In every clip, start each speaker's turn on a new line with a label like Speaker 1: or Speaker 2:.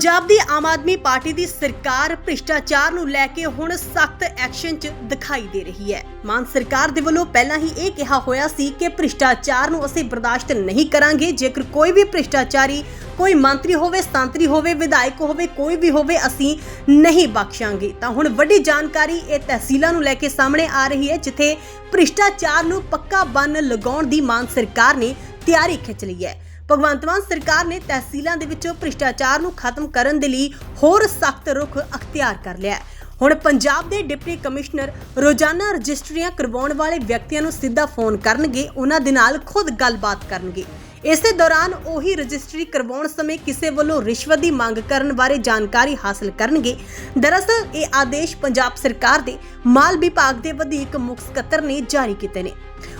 Speaker 1: ਪੰਜਾਬ ਦੀ Aam Aadmi party ਦੀ ਸਰਕਾਰ ਭ੍ਰਿਸ਼ਟਾਚਾਰ ਨੂੰ ਲੈ ਕੇ ਹੁਣ ਸਖਤ ਐਕਸ਼ਨ 'ਚ ਦਿਖਾਈ ਦੇ ਰਹੀ ਹੈ। ਮਾਨ ਸਰਕਾਰ ਦੇ ਵੱਲੋਂ ਪਹਿਲਾਂ ਹੀ ਇਹ ਕਿਹਾ ਹੋਇਆ ਸੀ ਕਿ ਭ੍ਰਿਸ਼ਟਾਚਾਰ ਨੂੰ ਅਸੀਂ ਬਰਦਾਸ਼ਤ ਨਹੀਂ ਕਰਾਂਗੇ। ਜੇਕਰ ਕੋਈ ਵੀ ਭ੍ਰਿਸ਼ਟਾਚਾਰੀ, ਕੋਈ ਮੰਤਰੀ ਹੋਵੇ, ਸੰਤਰੀ ਹੋਵੇ, ਵਿਧਾਇਕ ਹੋਵੇ, ਕੋਈ ਵੀ ਹੋਵੇ, ਅਸੀਂ ਨਹੀਂ ਬਖਸ਼ਾਂਗੇ। ਤਾਂ ਹੁਣ ਵੱਡੀ ਜਾਣਕਾਰੀ ਇਹ ਤਹਿਸੀਲਾਂ ਨੂੰ ਲੈ ਕੇ ਸਾਹਮਣੇ ਆ ਰਹੀ ਹੈ, ਜਿੱਥੇ ਭ੍ਰਿਸ਼ਟਾਚਾਰ ਨੂੰ ਪੱਕਾ ਬੰਨ ਲਗਾਉਣ ਦੀ ਮਾਨ ਸਰਕਾਰ ਨੇ ਤਿਆਰੀ ਖਿੱਚ ਲਈ ਹੈ। ਭਗਵੰਤ ਮਾਨ ਸਰਕਾਰ ਨੇ ਤਹਿਸੀਲਾਂ ਦੇ ਵਿੱਚੋਂ ਭ੍ਰਿਸ਼ਟਾਚਾਰ ਨੂੰ ਖਤਮ ਕਰਨ ਦੇ ਲਈ ਹੋਰ ਸਖਤ ਰੁਖ ਅਖਤਿਆਰ ਕਰ ਲਿਆ ਹੈ। ਹੁਣ ਪੰਜਾਬ ਦੇ ਡਿਪਟੀ ਕਮਿਸ਼ਨਰ ਰੋਜ਼ਾਨਾ ਰਜਿਸਟਰੀਆਂ ਕਰਵਾਉਣ ਵਾਲੇ ਵਿਅਕਤੀਆਂ ਨੂੰ ਸਿੱਧਾ ਫੋਨ ਕਰਨਗੇ, ਉਹਨਾਂ ਦੇ ਨਾਲ ਖੁਦ ਗੱਲਬਾਤ ਕਰਨਗੇ। ਇਸੇ ਦੌਰਾਨ ਉਹੀ ਰਜਿਸਟਰੀ ਕਰਵਾਉਣ ਸਮੇਂ ਕਿਸੇ ਵੱਲੋਂ ਰਿਸ਼ਵਤ ਦੀ ਮੰਗ ਕਰਨ ਬਾਰੇ ਜਾਣਕਾਰੀ ਹਾਸਲ ਕਰਨਗੇ। ਦਰਅਸਲ, ਇਹ ਆਦੇਸ਼ ਪੰਜਾਬ ਸਰਕਾਰ ਦੇ ਮਾਲ ਵਿਭਾਗ ਦੇ ਵਧੀਕ ਮੁੱਖ ਸਕੱਤਰ ਨੇ ਜਾਰੀ ਕੀਤੇ ਨੇ।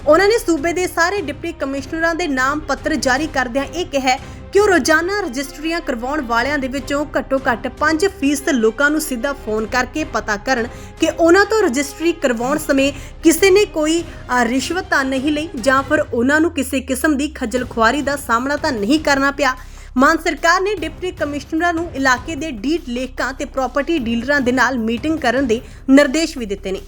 Speaker 1: ਉਹਨਾਂ ਨੇ ਸੂਬੇ ਦੇ ਸਾਰੇ ਡਿਪਟੀ ਕਮਿਸ਼ਨਰਾਂ ਦੇ ਨਾਮ ਪੱਤਰ ਜਾਰੀ ਕਰਦਿਆਂ ਇਹ ਕਿਹਾ ਕਿ ਉਹ ਰੋਜ਼ਾਨਾ ਰਜਿਸਟਰੀਆਂ ਕਰਵਾਉਣ ਵਾਲਿਆਂ ਦੇ ਵਿੱਚੋਂ ਘੱਟੋ-ਘੱਟ 5% ਲੋਕਾਂ ਨੂੰ ਸਿੱਧਾ ਫੋਨ ਕਰਕੇ ਪਤਾ ਕਰਨ ਕਿ ਉਹਨਾਂ ਤੋਂ ਰਜਿਸਟਰੀ ਕਰਵਾਉਣ ਸਮੇਂ ਕਿਸੇ ਨੇ ਕੋਈ ਰਿਸ਼ਵਤ ਤਾਂ ਨਹੀਂ ਲਈ ਜਾਂ ਫਿਰ ਉਹਨਾਂ ਨੂੰ ਕਿਸੇ ਕਿਸਮ ਦੀ ਖੱਜਲ ਖੁਆਰੀ ਦਾ ਸਾਹਮਣਾ ਤਾਂ ਨਹੀਂ ਕਰਨਾ ਪਿਆ। ਮਾਨ ਸਰਕਾਰ ਨੇ ਡਿਪਟੀ ਕਮਿਸ਼ਨਰਾਂ ਨੂੰ ਇਲਾਕੇ ਦੇ ਡੀਟ ਲੇਖਕਾਂ ਤੇ ਪ੍ਰਾਪਰਟੀ ਡੀਲਰਾਂ ਦੇ ਨਾਲ ਮੀਟਿੰਗ ਕਰਨ ਦੇ ਨਿਰਦੇਸ਼ ਵੀ ਦਿੱਤੇ ਨੇ।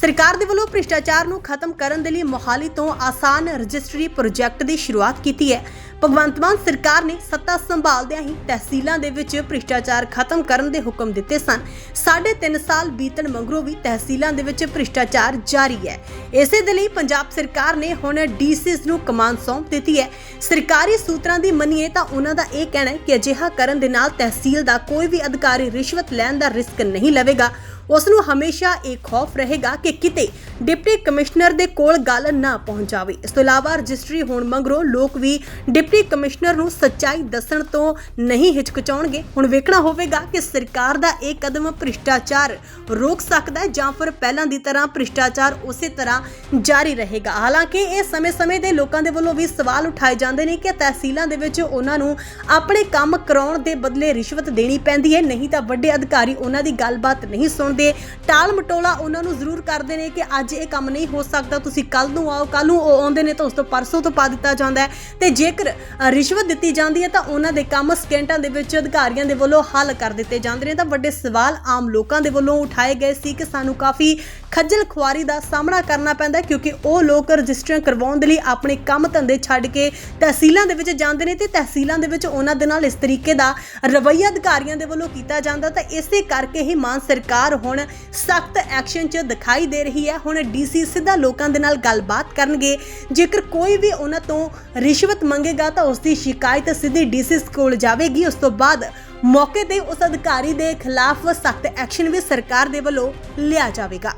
Speaker 1: ਸਰਕਾਰ ਦੇ ਵੱਲੋਂ ਭ੍ਰਿਸ਼ਟਾਚਾਰ ਨੂੰ ਖਤਮ ਕਰਨ ਦੇ ਲਈ ਮੋਹਾਲੀ ਤੋਂ ਆਸਾਨ ਰਜਿਸਟਰੀ ਪ੍ਰੋਜੈਕਟ ਦੀ ਸ਼ੁਰੂਆਤ ਕੀਤੀ ਹੈ। ਭਗਵੰਤ ਮਾਨ ਸਰਕਾਰ ਨੇ ਸੱਤਾ ਸੰਭਾਲਦਿਆਂ ਹੀ ਤਹਿਸੀਲਾਂ ਦੇ ਵਿੱਚ ਭ੍ਰਿਸ਼ਟਾਚਾਰ ਖਤਮ ਕਰਨ ਦੇ ਹੁਕਮ ਦਿੱਤੇ ਸਨ। ਸਾਢੇ ਤਿੰਨ ਸਾਲ ਬੀਤਣ ਮਗਰੋਂ ਵੀ ਤਹਿਸੀਲਾਂ ਦੇ ਵਿੱਚ ਭ੍ਰਿਸ਼ਟਾਚਾਰ ਜਾਰੀ ਹੈ। ਇਸੇ ਦੇ ਲਈ ਪੰਜਾਬ ਸਰਕਾਰ ਨੇ ਹੁਣ ਡੀਸੀਸ ਨੂੰ ਕਮਾਨ ਸੌਂਪ ਦਿੱਤੀ ਹੈ। ਸਰਕਾਰੀ ਸੂਤਰਾਂ ਦੀ ਮੰਨੀਏ ਤਾਂ ਉਹਨਾਂ ਦਾ ਇਹ ਕਹਿਣਾ ਹੈ ਕਿ ਅਜਿਹਾ ਕਰਨ ਦੇ ਨਾਲ ਤਹਿਸੀਲ ਦਾ ਕੋਈ ਵੀ ਅਧਿਕਾਰੀ ਰਿਸ਼ਵਤ ਲੈਣ ਦਾ ਰਿਸਕ ਨਹੀਂ ਲਵੇਗਾ। ਉਸ ਨੂੰ ਹਮੇਸ਼ਾ ਇਹ ਖੌਫ ਰਹੇਗਾ ਕਿ ਕਿਤੇ ਡਿਪਟੀ ਕਮਿਸ਼ਨਰ ਦੇ ਕੋਲ ਗੱਲ ਨਾ ਪਹੁੰਚ ਜਾਵੇ। ਇਸ ਤੋਂ ਇਲਾਵਾ ਰਜਿਸਟਰੀ ਹੋਣ ਮਗਰੋਂ ਲੋਕ ਵੀ ਡਿਪਟੀ ਕਮਿਸ਼ਨਰ ਨੂੰ ਸੱਚਾਈ ਦੱਸਣ ਤੋਂ ਨਹੀਂ ਹਿਚਕਚਾਉਣਗੇ। ਹੁਣ ਵੇਖਣਾ ਹੋਵੇਗਾ ਕਿ ਸਰਕਾਰ ਦਾ ਇਹ ਕਦਮ ਭ੍ਰਿਸ਼ਟਾਚਾਰ ਰੋਕ ਸਕਦਾ ਹੈ ਜਾਂ ਫਿਰ ਪਹਿਲਾਂ ਦੀ ਤਰ੍ਹਾਂ ਭ੍ਰਿਸ਼ਟਾਚਾਰ ਉਸੇ ਤਰ੍ਹਾਂ ਜਾਰੀ ਰਹੇਗਾ। ਹਾਲਾਂਕਿ ਇਹ ਸਮੇਂ-ਸਮੇਂ ਦੇ ਲੋਕਾਂ ਦੇ ਵੱਲੋਂ ਵੀ ਸਵਾਲ ਉਠਾਏ ਜਾਂਦੇ ਨੇ ਕਿ ਤਹਿਸੀਲਾਂ ਦੇ ਵਿੱਚ ਉਹਨਾਂ ਨੂੰ ਆਪਣੇ ਕੰਮ ਕਰਾਉਣ ਦੇ ਬਦਲੇ ਰਿਸ਼ਵਤ ਦੇਣੀ ਪੈਂਦੀ ਹੈ। ਨਹੀਂ ਤਾਂ ਵੱਡੇ ਅਧਿਕਾਰੀ ਉਹਨਾਂ ਦੀ ਗੱਲਬਾਤ ਨਹੀਂ ਸੁਣਦੇ। ਟਾਲ ਮਟੋਲਾ ਉਹਨਾਂ ਨੂੰ ਜ਼ਰੂਰ ਕਰਦੇ ਨੇ ਕਿ ਅੱਜ ਇਹ ਕੰਮ ਨਹੀਂ ਹੋ ਸਕਦਾ, ਤੁਸੀਂ ਕੱਲ ਨੂੰ ਆਓ ਕੱਲ ਨੂੰ ਉਹ ਆਉਂਦੇ ਨੇ ਤਾਂ ਉਸ ਤੋਂ ਪਰਸੋਂ ਤੋਂ ਪਾ ਦਿੱਤਾ ਜਾਂਦਾ ਹੈ। ਤੇ ਜੇਕਰ ਰਿਸ਼ਵਤ ਦਿੱਤੀ ਜਾਂਦੀ ਹੈ ਤਾਂ ਉਹਨਾਂ ਦੇ ਕੰਮ ਸਕਿੰਟਾਂ ਦੇ ਵਿੱਚ ਅਧਿਕਾਰੀਆਂ ਦੇ ਵੱਲੋਂ ਹੱਲ ਕਰ ਦਿੱਤੇ ਜਾਂਦੇ ਨੇ। ਤਾਂ ਵੱਡੇ ਸਵਾਲ ਆਮ ਲੋਕਾਂ ਦੇ ਵੱਲੋਂ ਉਠਾਏ ਗਏ ਸੀ ਕਿ ਸਾਨੂੰ ਕਾਫੀ ਖੱਜਲ ਖੁਆਰੀ ਦਾ ਸਾਹਮਣਾ ਕਰਨਾ ਪੈਂਦਾ ਕਿਉਂਕਿ ਉਹ ਲੋਕ ਰਜਿਸਟਰੀਆਂ ਕਰਵਾਉਣ ਦੇ ਲਈ ਆਪਣੇ ਕੰਮ ਧੰਦੇ ਛੱਡ ਕੇ ਤਹਿਸੀਲਾਂ ਦੇ ਵਿੱਚ ਜਾਂਦੇ ਨੇ ਤੇ ਤਹਿਸੀਲਾਂ ਦੇ ਵਿੱਚ ਉਹਨਾਂ ਦੇ ਨਾਲ ਇਸ ਤਰੀਕੇ ਦਾ ਰਵੱਈਆ ਅਧਿਕਾਰੀਆਂ ਦੇ ਵੱਲੋਂ ਕੀਤਾ ਜਾਂਦਾ ਤਾਂ ਇਸੇ ਕਰਕੇ ਹੀ ਮਾਨ ਸਰਕਾਰ ਹੁਣ ਸਖਤ ਐਕਸ਼ਨ 'ਚ ਦਿਖਾਈ ਦੇ ਰਹੀ ਹੈ। ਹੁਣ ਡੀਸੀ ਸਿੱਧਾ ਲੋਕਾਂ ਦੇ ਨਾਲ ਗੱਲਬਾਤ ਕਰਨਗੇ। ਜੇਕਰ ਕੋਈ ਵੀ ਉਹਨਾਂ ਤੋਂ ਰਿਸ਼ਵਤ ਮੰਗੇਗਾ ਤਾਂ ਉਸ ਦੀ ਸ਼ਿਕਾਇਤ ਸਿੱਧੀ ਡੀਸੀ ਕੋਲ ਜਾਵੇਗੀ। ਉਸ ਤੋਂ ਬਾਅਦ ਮੌਕੇ ਤੇ ਉਸ ਅਧਿਕਾਰੀ ਦੇ ਖਿਲਾਫ ਸਖਤ ਐਕਸ਼ਨ ਵੀ ਸਰਕਾਰ ਦੇ ਵੱਲੋਂ ਲਿਆ ਜਾਵੇਗਾ।